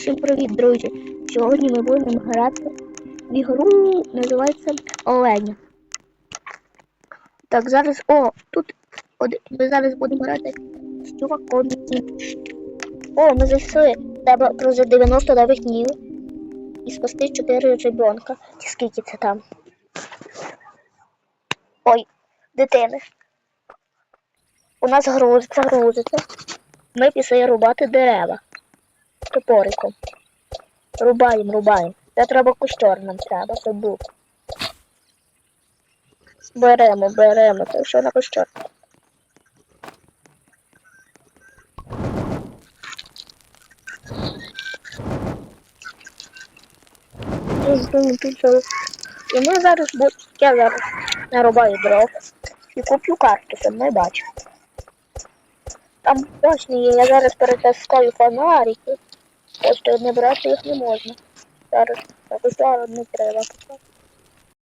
Всім привіт, друзі! Сьогодні ми будемо грати в ігру, називається Оленя. Так, зараз. О, тут ми зараз будемо грати з чуваком. О, ми зайшли. Треба прожити 99 днів і спасти 4 ребенка. Скільки це там? Ой, дитини. У нас грузиться, грузиться. Ми пішли рубати дерева топориком. Рубаємо, рубаємо. Це треба костер нам треба, це був. Беремо, беремо, це все на костер. І ми зараз будемо, я зараз нарубаю дров і куплю карту, щоб не бачив. Там точно є, я зараз перетаскаю фонарики. Ось то не брати їх не можна. Зараз зараз не треба.